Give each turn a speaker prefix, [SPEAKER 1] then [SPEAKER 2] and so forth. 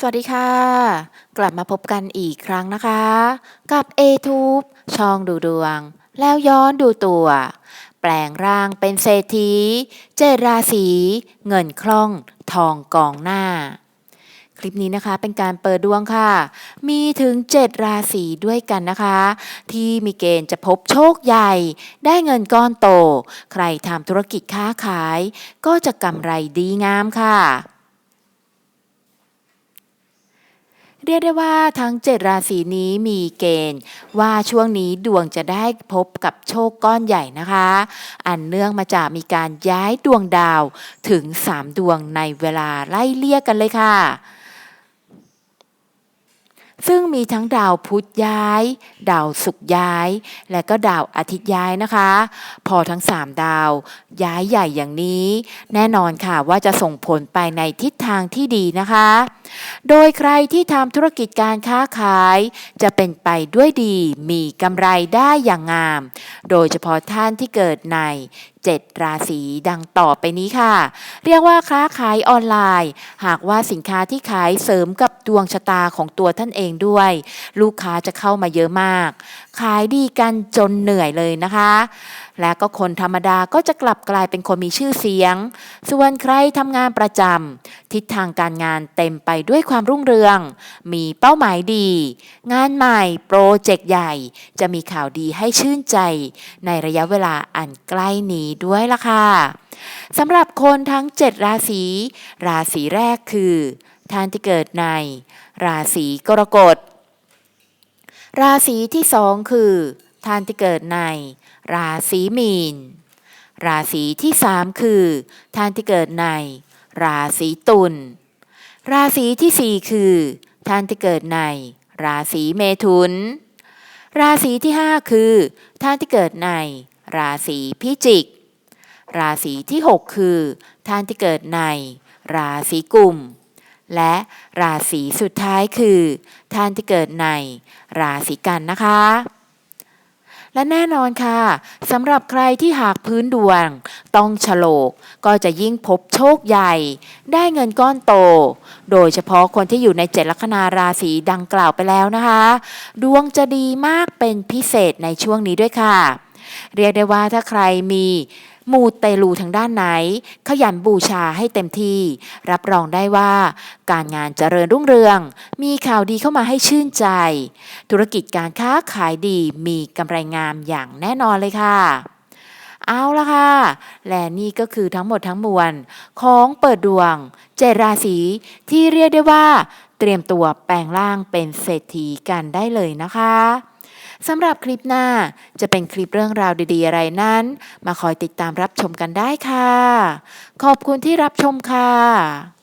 [SPEAKER 1] สวัสดีค่ะ กลับมาพบกันอีกครั้งนะคะ กับ a t u b e ช่องดูดวง แล้วย้อนดูตัว แปลงร่างเป็นเศรษฐีเจดราศี เงินคล่อง ทองกองหน้า คลิปนี้นะคะเป็นการเปิดดวงค่ะ มีถึง 7 ราศีด้วยกันนะคะ ที่มีเกณฑ์จะพบโชคใหญ่ ได้เงินก้อนโต ใครทำธุรกิจค้าขาย ก็จะกำไรดีงามค่ะ เรียกได้ว่าทั้ง7ราศีนี้มีเกณฑ์ ว่าช่วงนี้ดวงจะได้พบกับโชคก้อนใหญ่นะคะ อันเนื่องมาจากมีการย้ายดวงดาวถึง 3 ดวงในเวลาไล่เลี่ยกันเลยค่ะ ซึ่งมีทั้งดาวพุธย้าย ดาวศุกร์ย้าย และก็ดาวอาทิตย์ย้ายนะคะ พอทั้ง 3 ดาวย้ายใหญ่อย่างนี้ แน่นอนค่ะว่าจะส่งผลไปในทิศทางที่ดีนะคะ โดยใครที่ทำธุรกิจการค้าขาย จะเป็นไปด้วยดีมีกำไรได้อย่างงาม โดยเฉพาะท่านที่เกิดใน7ราศีดังต่อไปนี้ค่ะ เรียกว่าค้าขายออนไลน์ หากว่าสินค้าที่ขายเสริมกับดวงชะตาของตัวท่านเองด้วย ลูกค้าจะเข้ามาเยอะมาก ขายดีกันจนเหนื่อยเลยนะคะ และก็คนธรรมดาก็จะกลับกลายเป็นคนมีชื่อเสียง ส่วนใครทำงานประจำทิศทางการงานเต็มไปด้วยความรุ่งเรือง มีเป้าหมายดี งานใหม่โปรเจกต์ใหญ่ จะมีข่าวดีให้ชื่นใจ ในระยะเวลาอันใกล้นี้ด้วยล่ะค่ะสำหรับคนทั้ง 7 ราศี ราศีแรกคือท่านที่เกิดใน ราศีกรกฎ ราศีที่สองคือ ท่านที่เกิดใน ราศีมีน ราศีที่สามคือ ท่านที่เกิดใน ราศีตุล ราศีที่สี่คือ ท่านที่เกิดใน ราศีเมถุน ราศีที่ห้าคือ ท่านที่เกิดใน ราศีพิจิก ราศีที่หกคือ ท่านที่เกิดใน ราศีกุมและราศีสุดท้ายคือ ท่านที่เกิดในราศีกันนะคะ และแน่นอนค่ะสำหรับใครที่หากพื้นดวง ต้องฉลกก็จะยิ่งพบโชคใหญ่ ได้เงินก้อนโต โดยเฉพาะคนที่อยู่ในเจ็ดลัคนาราศีดังกล่าวไปแล้วนะคะ ดวงจะดีมากเป็นพิเศษในช่วงนี้ด้วยค่ะ เรียกได้ว่าถ้าใครมี มูเตลูทางด้านไหน ขยันบูชาให้เต็มที่ รับรองได้ว่า การงานเจริญรุ่งเรือง มีข่าวดีเข้ามาให้ชื่นใจ ธุรกิจการค้าขายดีมีกำไรงามอย่างแน่นอนเลยค่ะเอาละค่ะ และนี่ก็คือทั้งหมดทั้งมวล ของเปิดดวงเจราศีที่เรียกได้ว่า เตรียมตัวแปลงร่างเป็นเศรษฐีกันได้เลยนะคะ สำหรับคลิปหน้าจะเป็นคลิปเรื่องราวดีๆ อะไรนั้น มาคอยติดตามรับชมกันได้ค่ะ ขอบคุณที่รับชมค่ะ